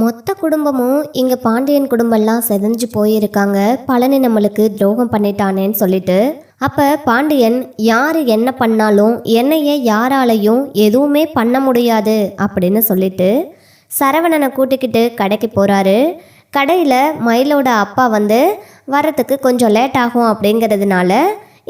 மொத்த குடும்பமும் இங்க பாண்டியன் குடும்பம்லாம் செதஞ்சு போயிருக்காங்க. பழனி நம்மளுக்கு துரோகம் பண்ணிட்டானேன்னு சொல்லிட்டு. அப்ப பாண்டியன் யாரு என்ன பண்ணாலும் என்னைய யாராலையும் எதுவுமே பண்ண முடியாது அப்படின்னு சொல்லிட்டு சரவணனை கூட்டிக்கிட்டு கடைக்கு போறாரு. கடையில் மயிலோட அப்பா வந்து வரத்துக்கு கொஞ்சம் லேட் ஆகும் அப்படிங்கிறதுனால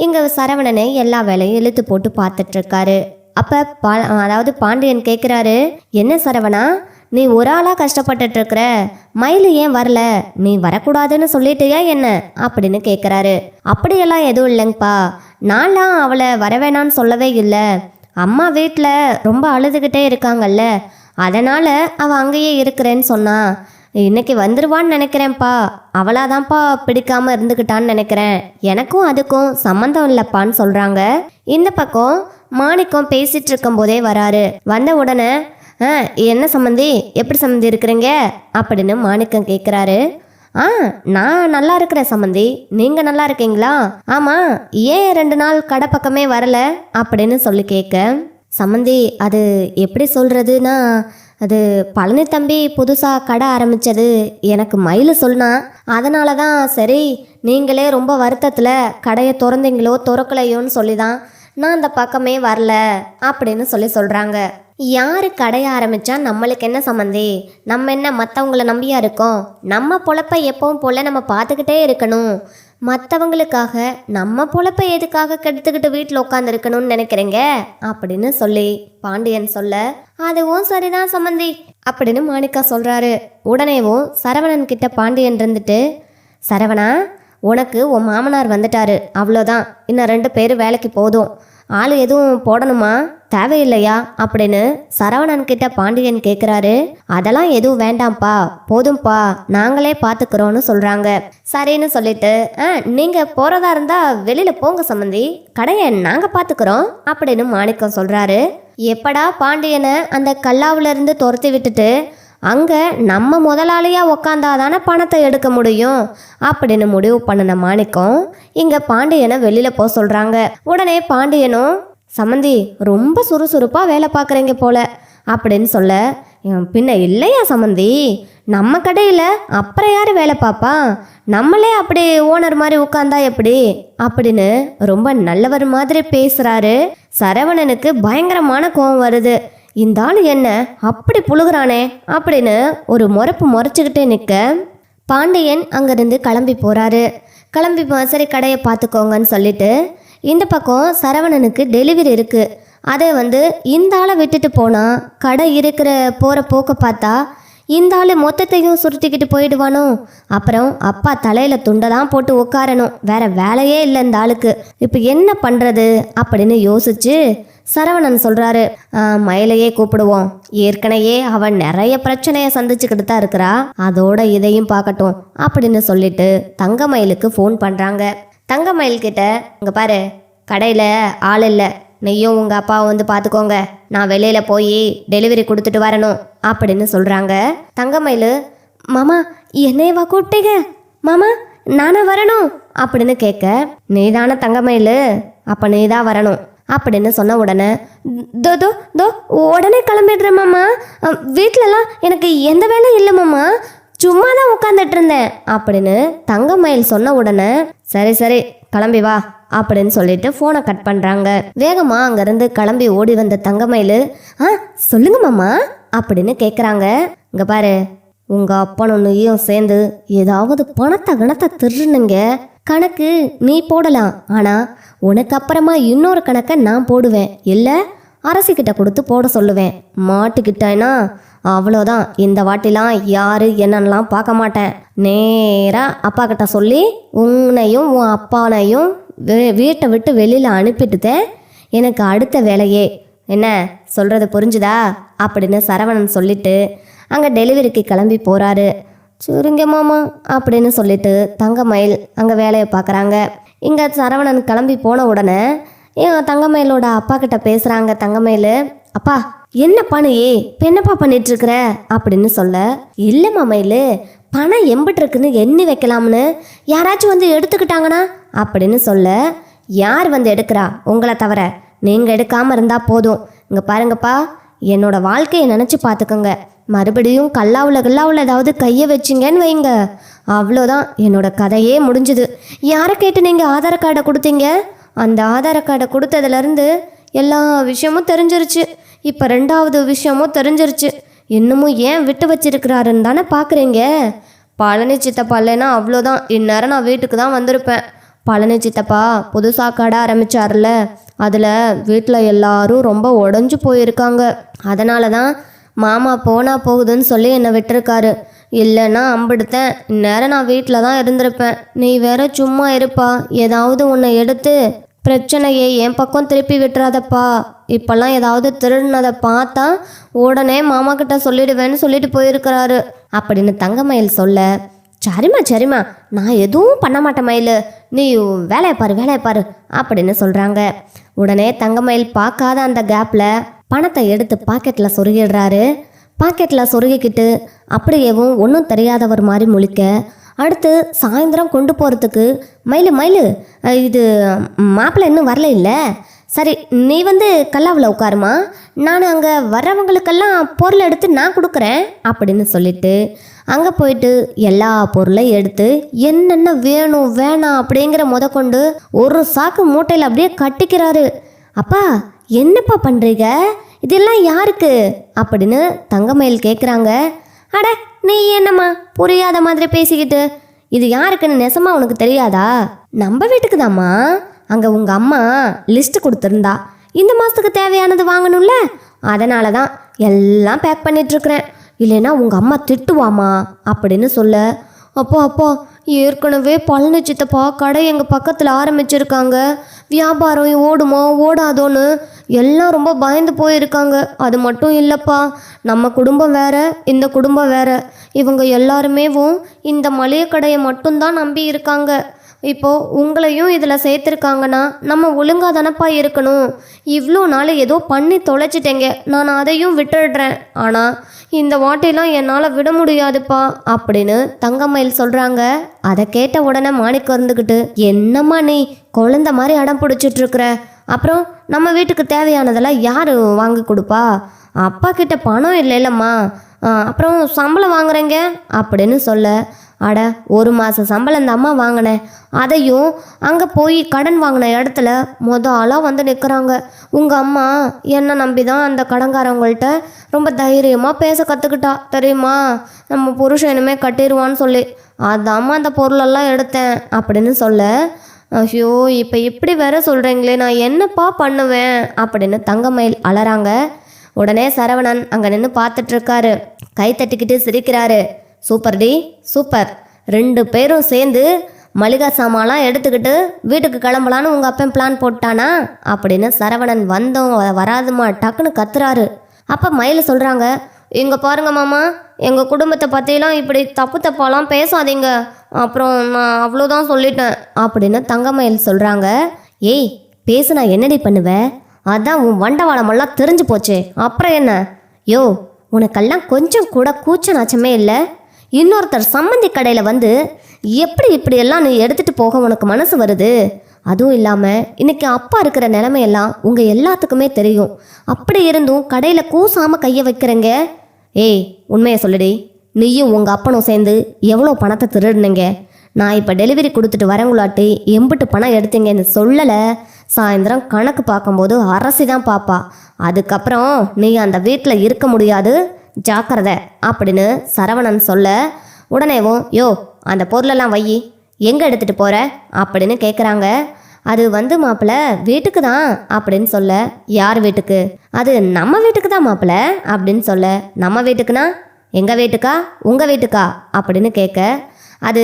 இங்கே சரவணனை எல்லா வேலையும் இழுத்து போட்டு பார்த்துட்ருக்காரு அப்போ பா அதாவது பாண்டியன் கேட்குறாரு என்ன சரவணா நீ ஒரு ஆளாக கஷ்டப்பட்டுட்டு இருக்கிற மயில் ஏன் வரல? நீ வரக்கூடாதுன்னு சொல்லிட்டியா என்ன? அப்படின்னு கேட்குறாரு அப்படியெல்லாம் எதுவும் இல்லைங்கப்பா. நான்லாம் அவளை வரவேணான்னு சொல்லவே இல்லை. அம்மா வீட்டில் ரொம்ப அழுதுகிட்டே இருக்காங்கல்ல. அதனால் அவள் அங்கேயே இருக்கிறேன்னு சொன்னா இன்னைக்கு வந்துருவான்னு நினைக்கிறேன்ப்பா. அவளாதான்ப்பா பிடிக்காம இருந்துக்கிட்டான்னு நினைக்கிறேன். எனக்கும் அதுக்கும் சம்மந்தம் இல்லைப்பான்னு சொல்கிறாங்க இந்த பக்கம் மாணிக்கம் பேசிட்டு இருக்கும்போதே வராரு. வந்த உடனே என்ன சம்மந்தி எப்படி சம்மந்தி இருக்கிறீங்க? அப்படின்னு மாணிக்கம் கேட்குறாரு. ஆ நான் நல்லா இருக்கிறேன் சம்மந்தி நீங்கள் நல்லா இருக்கீங்களா? ஆமாம் ஏன் ரெண்டு நாள் கடை பக்கமே வரல? அப்படின்னு சொல்லி கேட்க சம்மந்தி அது எப்படி சொல்கிறதுனா அது பழனி தம்பி புதுசாக கடை ஆரம்பித்தது எனக்கு மயில் சொன்னா. அதனால தான் சரி நீங்களே ரொம்ப வருத்தத்தில் கடையை திறந்தீங்களோ திறக்கலையோன்னு சொல்லி தான் நான் அந்த பக்கமே வரல அப்படின்னு சொல்லி சொல்கிறாங்க யார் கடைய ஆரம்பித்தா நம்மளுக்கு என்ன சம்மந்தி? நம்ம என்ன மற்றவங்கள நம்பியா இருக்கோம்? நம்ம பொழப்ப எப்பவும் போல் நம்ம பார்த்துக்கிட்டே இருக்கணும். மற்றவங்களுக்காக நம்ம பொழப்ப எதுக்காக கெடுத்துக்கிட்டு வீட்டில் உட்காந்துருக்கணும்னு நினைக்கிறீங்க? அப்படின்னு சொல்லி பாண்டியன் சொல்ல அதுவும் சரிதான் சம்மந்தி அப்படின்னு மாணிக்கா சொல்கிறாரு உடனேவும் சரவணன் கிட்ட பாண்டியன் இருந்துட்டு சரவணா உனக்கு உன் மாமனார் வந்துட்டாரு. அவ்வளோதான் இன்னும் ரெண்டு பேர் வேலைக்கு போதும். ஆள் எதுவும் போடணுமா? தேவையில்லையா? அப்படின்னு சரவணன் கிட்ட பாண்டியன் கேட்குறாரு அதெல்லாம் எதுவும் வேண்டாம்ப்பா. போதும்ப்பா நாங்களே பார்த்துக்கிறோன்னு சொல்கிறாங்க சரின்னு சொல்லிட்டு ஆ நீங்கள் போகிறதா இருந்தால் வெளியில் போங்க சம்மந்தி கடையை நாங்கள் பார்த்துக்கிறோம் அப்படின்னு மாணிக்கம் சொல்கிறாரு எப்படா பாண்டியனை அந்த கல்லாவுல இருந்து துரத்தி விட்டுட்டு அங்கே நம்ம முதலாளியா உக்காந்தாதானே பணத்தை எடுக்க முடியும்? அப்படின்னு முடிவு பண்ணின மாணிக்கம் இங்கே பாண்டியனை வெளியில் போக சொல்கிறாங்க உடனே பாண்டியனும் சம்மந்தி ரொம்ப சுறுசுறுப்பாக வேலை பார்க்குறீங்க போல அப்படின்னு சொல்ல பின்ன இல்லையா சம்மந்தி நம்ம கடையில் அப்புறம் யார் வேலை பார்ப்பா நம்மளே அப்படி ஓனர் மாதிரி உட்காந்தா எப்படி? அப்படின்னு ரொம்ப நல்லவர் மாதிரி பேசுகிறாரு சரவணனுக்கு பயங்கரமான கோவம் வருது. இந்த ஆள் என்ன? அப்படி புழுகுறானே? அப்படின்னு ஒரு முறப்பு முறைச்சிக்கிட்டே நிற்க பாண்டியன் அங்கேருந்து கிளம்பி போகிறாரு கிளம்பி சரி கடையை பார்த்துக்கோங்கன்னு சொல்லிட்டு இந்த பக்கம் சரவணனுக்கு டெலிவரி இருக்குது அதை வந்து இந்த ஆளை விட்டுட்டு போனால் கடை இருக்கிற போகிற போக்க பார்த்தா இந்த ஆள் மொத்தத்தையும் சுருட்டிக்கிட்டு போயிடுவானோ? அப்புறம் அப்பா தலையில் துண்டை தான் போட்டு உட்காரணும். வேற வேலையே இல்லை இந்த ஆளுக்கு. இப்போ என்ன பண்ணுறது அப்படின்னு யோசிச்சு சரவணன் சொல்கிறாரு மயிலையே கூப்பிடுவோம். ஏற்கனவே அவன் நிறைய பிரச்சனையை சந்திச்சுக்கிட்டு தான் இருக்கிறா. அதோட இதையும் பார்க்கட்டும் அப்படின்னு சொல்லிட்டு தங்கமயிலுக்கு ஃபோன் பண்ணுறாங்க தங்கமயில் கிட்ட இங்கே பாரு கடையில் ஆள் இல்லை. நீயும் உங்கள் அப்பாவும் வந்து பார்த்துக்கோங்க. நான் வெளியில் போய் டெலிவரி கொடுத்துட்டு வரணும் அப்படின்னு சொல்கிறாங்க தங்கமயில் மாமா என்னையவா கூப்பிட்டீங்க. மாமா நானே வரணும். அப்படின்னு கேட்க நீதான தங்கமயில் அப்போ நீ தான் வரணும். அப்படின்னு சொன்ன உடனே தோ தோ தோ உடனே கிளம்பிடுறேன் மாமா. வீட்டிலலாம் வீட்லலாம் எனக்கு எந்த வேலையும் இல்லை மாமா. சும்மா தான் உட்காந்துட்டு இருந்தேன் அப்படின்னு தங்கமயில் சொன்ன உடனே சரி சரி கிளம்பி வா அப்படின்னு சொல்லிட்டு ஃபோனை கட் பண்ணுறாங்க வேகமாக அங்கேருந்து கிளம்பி ஓடி வந்த தங்கமயில் ஆ சொல்லுங்க மாமா அப்படின்னு கேட்குறாங்க இங்கே பாரு உங்கள் அப்பனும் சேர்ந்து ஏதாவது பணத்தை கணத்தை திருடுனுங்க. கணக்கு நீ போடலாம். ஆனால் உனக்கு அப்புறமா இன்னொரு கணக்கை நான் போடுவேன். இல்லை அரசிக்கிட்ட கொடுத்து போட சொல்லுவேன். மாட்டுக்கிட்டேன்னா அவ்வளோதான். இந்த வாட்டிலாம் யாரு என்னன்னலாம் பார்க்க மாட்டேன். நேராக அப்பா கிட்ட சொல்லி உன்னையும் உன் அப்பானையும் வீட்டை விட்டு வெளியில் அனுப்பிட்டுதேன் எனக்கு அடுத்த வேலையே. என்ன சொல்கிறது புரிஞ்சுதா? அப்படின்னு சரவணன் சொல்லிட்டு அங்கே டெலிவரிக்கு கிளம்பி போகிறாரு சுருங்க மாமா அப்படின்னு சொல்லிட்டு தங்கமயில் அங்கே வேலையை பார்க்குறாங்க. இங்கே சரவணன் கிளம்பி போன உடனே என் தங்கமயிலோட அப்பா கிட்ட பேசுகிறாங்க தங்கமயில். அப்பா என்னப்பா நீ? இப்போ என்னப்பா பண்ணிட்டு இருக்கிற? அப்படின்னு சொல்ல இல்லைம்மா மயிலு பணம் எம்பிட்டு இருக்குன்னு எண்ணி வைக்கலாம்னு. யாராச்சும் வந்து எடுத்துக்கிட்டாங்கன்னா? அப்படின்னு சொல்ல யார் வந்து எடுக்கிறா? உங்களை தவிர. நீங்கள் எடுக்காமல் இருந்தால் போதும். இங்கே பாருங்கப்பா என்னோட வாழ்க்கையை நினச்சி பார்த்துக்கோங்க மறுபடியும் கல்லாவில் கல்லாவில் ஏதாவது கையை வச்சிங்கன்னு வைங்க. அவ்வளோதான். என்னோட கதையே முடிஞ்சுது. யாரை கேட்டு நீங்கள் ஆதார் கார்டை கொடுத்தீங்க? அந்த ஆதார் கார்டை கொடுத்ததுலேருந்து எல்லா விஷயமும் தெரிஞ்சிருச்சு. இப்போ ரெண்டாவது விஷயமும் தெரிஞ்சிருச்சு. இன்னமும் ஏன் விட்டு வச்சிருக்கிறாருன்னு தானே பார்க்குறீங்க பழனி சித்தப்பா இல்லைன்னா அவ்வளோதான். இந்நேரம் நான் வீட்டுக்கு தான் வந்திருப்பேன். பழனி சித்தப்பா புதுசாக கடை ஆரம்பித்தார்ல அதில் வீட்டில் எல்லாரும் ரொம்ப உடஞ்சு போயிருக்காங்க. அதனால தான் மாமா போனா போகுதுன்னு சொல்லி என்னை விட்டுருக்காரு. இல்லைன்னா அம்பிடுத்தேன். இந்நேரம் நான் வீட்டில் தான் இருந்திருப்பேன். நீ வேற சும்மா இருப்பா. ஏதாவது உன்னை எடுத்து பிரச்சனையை என் பக்கம் திருப்பி விட்டுறாதப்பா. இப்பெல்லாம் ஏதாவது திருடினதை பார்த்தா உடனே மாமா கிட்ட சொல்லிடுவேன்னு சொல்லிட்டு போயிருக்கிறாரு. அப்படின்னு தங்கமயில் சொல்ல சரிம்மா சரிம்மா. நான் எதுவும் பண்ண மாட்டேன் மயில். நீ வேலையை பாரு வேலையை பாரு. அப்படின்னு சொல்கிறாங்க உடனே தங்கமயில் பார்க்காத அந்த கேப்பில் பணத்தை எடுத்து பாக்கெட்டில் சொருகிடுறாரு. பாக்கெட்டில் சொருகிக்கிட்டு அப்படியேவும் ஒன்றும் தெரியாதவர் மாதிரி முழிக்க அடுத்து சாயந்தரம் கொண்டு போகிறதுக்கு மயிலு மயிலு இது மாப்பிள்ளை இன்னும் வரல இல்லை? சரி நீ வந்து கல்லாவில் உட்காருமா? நான் அங்கே வர்றவங்களுக்கெல்லாம் பொருள் எடுத்து நான் கொடுக்குறேன் அப்படின்னு சொல்லிட்டு அங்கே போயிட்டு எல்லா பொருளையும் எடுத்து என்னென்ன வேணும் வேணாம் அப்படிங்கிற முத கொண்டு ஒரு சாக்கு மூட்டையில் அப்படியே கட்டிக்கிறாரு. அப்பா என்னப்பா பண்ணுறீங்க இதெல்லாம் யாருக்கு? அப்படின்னு தங்கமயில் கேட்குறாங்க அட நீ என்னம்மா புரியாத மாதிரி பேசிக்கிட்டு? இது யாருக்குன்னு நெசமா உனக்கு தெரியாதா? நம்ம வீட்டுக்கு தாம்மா அங்கே உங்கள் அம்மா லிஸ்ட் கொடுத்துருந்தா. இந்த மாதத்துக்கு தேவையானது வாங்கணும்ல? அதனால தான் எல்லாம் பேக் பண்ணிட்டுருக்குறேன். இல்லைன்னா உங்கள் அம்மா திட்டுவாமா அப்படின்னு சொல்ல. அப்போ அப்போ ஏற்கனவே பழனி சித்தப்பா கடை எங்கள் பக்கத்தில் ஆரம்பிச்சிருக்காங்க. வியாபாரம் ஓடுமோ ஓடாதோன்னு எல்லாம் ரொம்ப பயந்து போயிருக்காங்க. அது மட்டும் இல்லைப்பா. நம்ம குடும்பம் வேற இந்த குடும்பம் வேற. இவங்க எல்லாருமேவும் இந்த மளிகை கடையை மட்டும்தான் நம்பி இருக்காங்க. இப்போது உங்களையும் இதில் சேர்த்துருக்காங்கன்னா நம்ம ஒழுங்காக தானப்பா இருக்கணும். இவ்வளோ நாள் ஏதோ பண்ணி தொலைச்சிட்டேங்க. நான் அதையும் விட்டுடுறேன். ஆனால் இந்த வாட்டையெல்லாம் என்னால் விட முடியாதுப்பா அப்படின்னு தங்கமயில் சொல்கிறாங்க அதை கேட்ட உடனே மாணிக்கம் இருந்துக்கிட்டு என்னம்மா நீ குழந்த மாதிரி அடம் பிடிச்சிட்டு இருக்கிற அப்புறம் நம்ம வீட்டுக்கு தேவையானதெல்லாம் யார் வாங்கி கொடுப்பா? அப்பா கிட்ட பணம் இல்லைல்லம்மா. இல்லைம்மா அப்புறம் சம்பளம் வாங்குறேங்க அப்படின்னு சொல்ல அட ஒரு மாத சம்பளம் இந்த அம்மா வாங்கினேன் அதையும் அங்கே போய் கடன் வாங்கின இடத்துல மொத ஆளாக வந்து நிற்கிறாங்க உங்கள் அம்மா என்னை நம்பி தான் அந்த கடன்காரவங்கள்ட்ட ரொம்ப தைரியமாக பேச கற்றுக்கிட்டா தெரியுமா? நம்ம புருஷன் இனிமே கட்டிடுவான்னு சொல்லி. அதாம்மா அந்த பொருளெல்லாம் எடுத்தேன் அப்படின்னு சொல்ல ஐயோ இப்போ இப்படி வேற சொல்கிறீங்களே நான் என்னப்பா பண்ணுவேன் அப்படின்னு தங்கமயில் அலறாங்க. உடனே சரவணன் அங்கே நின்று பார்த்துட்ருக்காரு கை தட்டிக்கிட்டு சிரிக்கிறாரு. சூப்பர் டி சூப்பர். ரெண்டு பேரும் சேர்ந்து மளிகை சாமான்லாம் எடுத்துக்கிட்டு வீட்டுக்கு கிளம்பலான்னு உங்கள் அப்பன் பிளான் போட்டானா? அப்படின்னு சரவணன் வந்தோம் வராதுமா டக்குன்னு கத்துறாரு. அப்போ மயில் சொல்கிறாங்க இங்கே பாருங்க மாமா எங்கள் குடும்பத்தை பற்றிலாம் இப்படி தப்பு தப்பாலாம் பேசாதீங்க. அப்புறம் நான் அவ்வளோதான் சொல்லிட்டேன் அப்படின்னு தங்கமயில் சொல்கிறாங்க ஏய் பேசு நான் என்னடி பண்ணுவ? அதான் உன் வண்டவாளமெல்லாம் தெரிஞ்சு போச்சே அப்புறம் என்ன? யோ உனக்கெல்லாம் கொஞ்சம் கூட கூச்ச நாச்சமே இல்லை? இன்னொருத்தர் சம்மந்தி கடையில் வந்து எப்படி இப்படியெல்லாம் நீ எடுத்துகிட்டு போக உனக்கு மனசு வருது? அதுவும் இல்லாமல் இன்னைக்கு அப்பா இருக்கிற நிலைமையெல்லாம் உங்கள் எல்லாத்துக்குமே தெரியும். அப்படி இருந்தும் கடையில் கூசாமல் கையை வைக்கிறேங்க. ஏய் உண்மையை சொல்லுடி. நீயும் உங்கள் அப்பனும் சேர்ந்து எவ்வளோ பணத்தை திருடுனீங்க? நான் இப்போ டெலிவரி கொடுத்துட்டு வரங்குளாட்டி எம்பிட்டு பணம் எடுத்தீங்கன்னு சொல்லலை. சாயந்தரம் கணக்கு பார்க்கும்போது அரசி தான் பாப்பா. அதுக்கப்புறம் நீ அந்த வீட்டில் இருக்க முடியாது. ஜாக்கிரதை அப்படின்னு சரவணன் சொல்ல உடனேவும் யோ அந்த பொருளெல்லாம் வை எங்கே எடுத்துகிட்டு போகிற அப்படின்னு கேட்குறாங்க அது வந்து மாப்பிள்ள வீட்டுக்கு தான் அப்படின்னு சொல்ல யார் வீட்டுக்கு? அது நம்ம வீட்டுக்கு தான் மாப்பிள்ள அப்படின்னு சொல்ல நம்ம வீட்டுக்குனா? எங்கள் வீட்டுக்கா? உங்கள் வீட்டுக்கா? அப்படின்னு கேட்க அது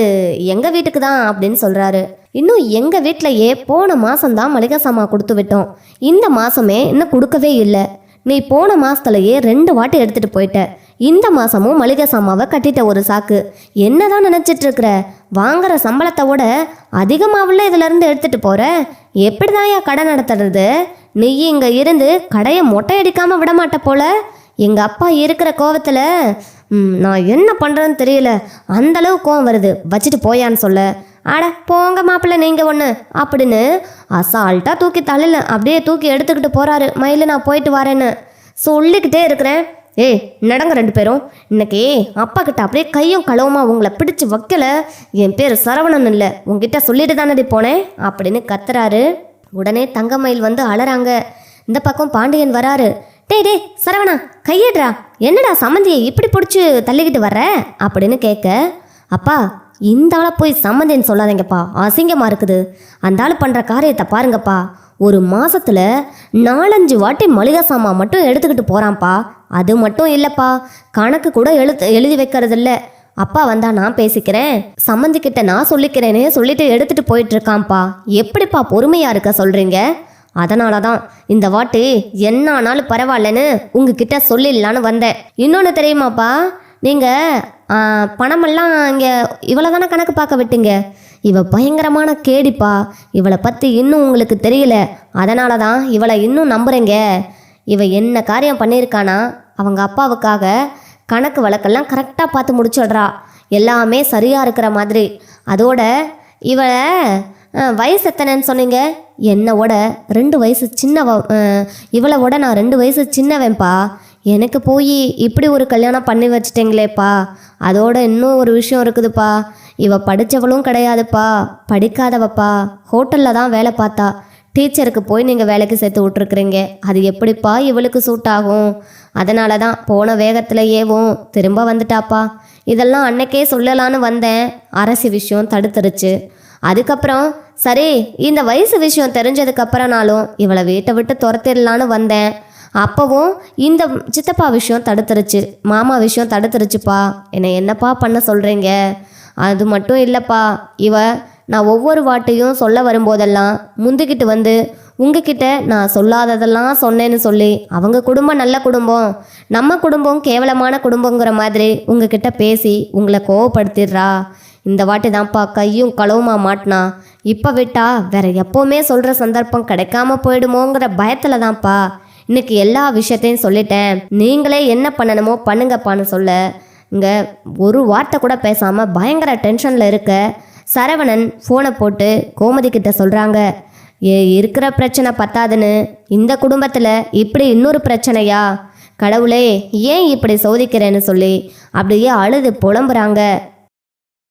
எங்கள் வீட்டுக்கு தான் அப்படின்னு சொல்கிறாரு இன்னும் எங்கள் வீட்டிலையே போன மாதம்தான் மளிகை சாமான் கொடுத்து விட்டோம். இந்த மாதமே இன்னும் கொடுக்கவே இல்லை. நீ போன மாதத்துலையே ரெண்டு வாட்டி எடுத்துகிட்டு போயிட்ட. இந்த மாதமும் மளிகை சாமாவை கட்டிட்ட ஒரு சாக்கு. என்னதான் நினைச்சிட்டு இருக்கிற வாங்குற சம்பளத்தை விட அதிகமாகவுள்ள இதிலேருந்து எடுத்துகிட்டு போகிற போற? தான் கடை நடத்துறது? நீ இங்கே இருந்து கடையை மொட்டை அடிக்காமல் விட மாட்ட போல? எங்கள் அப்பா இருக்கிற கோவத்தில் நான் என்ன பண்ணுறேன்னு தெரியல. அந்த அளவு கோவம் வருது. வச்சுட்டு போயான்னு சொல்ல. அட போங்க மாப்பிள்ளை நீங்கள் ஒன்று அப்படின்னு அசால்ட்டாக தூக்கி தலையில் அப்படியே தூக்கி எடுத்துக்கிட்டு போகிறாரு மயில் நான் போயிட்டு வரேன்னு. சொல்லிக்கிட்டே இருக்கிறேன். ஏய் நடங்க ரெண்டு பேரும். இன்னைக்கு அப்பா கிட்ட அப்படியே கையும் களவுமா உங்களை பிடிச்சு வைக்கல. என் பேர் சரவணன் இல்லை. உங்ககிட்ட சொல்லிட்டு தானடி போனேன். அப்படின்னு கத்துறாரு. உடனே தங்கமயில் வந்து அழறாங்க. இந்த பக்கம் பாண்டியன் வராரு. டேய் டே சரவணா கையேடுறா. என்னடா சம்மந்தியை இப்படி பிடிச்சி தள்ளிக்கிட்டு வர்ற? அப்படின்னு கேட்க அப்பா இந்த ஆளை போய் சம்மந்தின்னு சொல்லாதீங்கப்பா. அசிங்கமாக இருக்குது. அந்த ஆள் பண்ணுற காரியத்தை பாருங்கப்பா. ஒரு மாதத்தில் நாலஞ்சு வாட்டி மளிகை சாமான் மட்டும் எடுத்துக்கிட்டு போகிறான்ப்பா அது மட்டும் இல்லைப்பா. கணக்கு கூட எழுத்து எழுதி வைக்கிறதில்ல. அப்பா வந்தா நான் பேசிக்கிறேன். சம்மந்திக்கிட்ட நான் சொல்லிக்கிறேனே சொல்லிட்டு எடுத்துட்டு போயிட்டு இருக்கான்ப்பா எப்படிப்பா பொறுமையா இருக்க சொல்றீங்க? அதனால தான் இந்த வாட்டி என்ன ஆனாலும் பரவாயில்லன்னு உங்ககிட்ட சொல்லிடலான்னு வந்தேன். இன்னொன்று தெரியுமாப்பா? நீங்கள் பணமெல்லாம் இங்கே இவ்வளோ தானே கணக்கு பார்க்க விட்டீங்க? இவ பயங்கரமான கேடிப்பா. இவளை பற்றி இன்னும் உங்களுக்கு தெரியல. அதனால தான் இவளை இன்னும் நம்புகிறேங்க இவ என்ன காரியம் பண்ணியிருக்கானா? அவங்க அப்பாவுக்காக கணக்கு வழக்கெல்லாம் கரெக்டாக பார்த்து முடிச்சிடுறா. எல்லாமே சரியாக இருக்கிற மாதிரி. அதோட இவளை வயசு எத்தனைன்னு சொன்னீங்க? என்னோட ரெண்டு வயசு சின்னவ இவளை இவளோட நான் ரெண்டு வயசு சின்னவன்ப்பா. எனக்கு போய் இப்படி ஒரு கல்யாணம் பண்ணி வச்சிட்டிங்களேப்பா. அதோட இன்னும் ஒரு விஷயம் இருக்குதுப்பா. இவ படித்தவளும் கிடையாதுப்பா. படிக்காதவப்பா. ஹோட்டலில் தான் வேலை பார்த்தா. டீச்சருக்கு போய் நீங்கள் வேலைக்கு சேர்த்து விட்ருக்குறீங்க அது எப்படிப்பா இவளுக்கு சூட் ஆகும்? அதனால தான் போன வேகத்தில் ஏவும் திரும்ப வந்துட்டாப்பா. இதெல்லாம் அன்னைக்கே சொல்லலான்னு வந்தேன். அரசு விஷயம் தடுத்துருச்சு. அதுக்கப்புறம் சரி இந்த வயசு விஷயம் தெரிஞ்சதுக்கப்புறம்னாலும் இவளை வீட்டை விட்டு துரத்திடலான்னு வந்தேன். அப்போவும் இந்த சித்தப்பா விஷயம் தடுத்துருச்சு மாமா விஷயம் தடுத்துருச்சுப்பா. என்னை என்னப்பா பண்ண சொல்கிறீங்க அது மட்டும் இல்லைப்பா. இவ நான் ஒவ்வொரு வாட்டையும் சொல்ல வரும்போதெல்லாம் முந்துக்கிட்டு வந்து உங்ககிட்ட நான் சொல்லாததெல்லாம் சொன்னேன்னு சொல்லி அவங்க குடும்பம் நல்ல குடும்பம் நம்ம குடும்பம் கேவலமான குடும்பங்கிற மாதிரி உங்ககிட்ட பேசி உங்களை கோவப்படுத்திடுறா. இந்த வாட்டி தான்ப்பா கையும் களவுமா மாட்டினா. இப்போ விட்டா வேற எப்போவுமே சொல்கிற சந்தர்ப்பம் கிடைக்காம போயிடுமோங்கிற பயத்தில் தான்ப்பா. இன்னைக்கு எல்லா விஷயத்தையும் சொல்லிட்டேன். நீங்களே என்ன பண்ணணுமோ பண்ணுங்கப்பான்னு சொல்ல. இங்கே ஒரு வார்த்தை கூட பேசாமல் பயங்கர டென்ஷனில் இருக்க. சரவணன் ஃபோனை போட்டு கோமதி கிட்ட சொல்கிறாங்க ஏ இருக்கிற பிரச்சனை பத்தாதுன்னு. இந்த குடும்பத்தில் இப்படி இன்னொரு பிரச்சனையா? கடவுளே ஏன் இப்படி சோதிக்கிறேன்னு சொல்லி அப்படியே அழுது புலம்புறாங்க.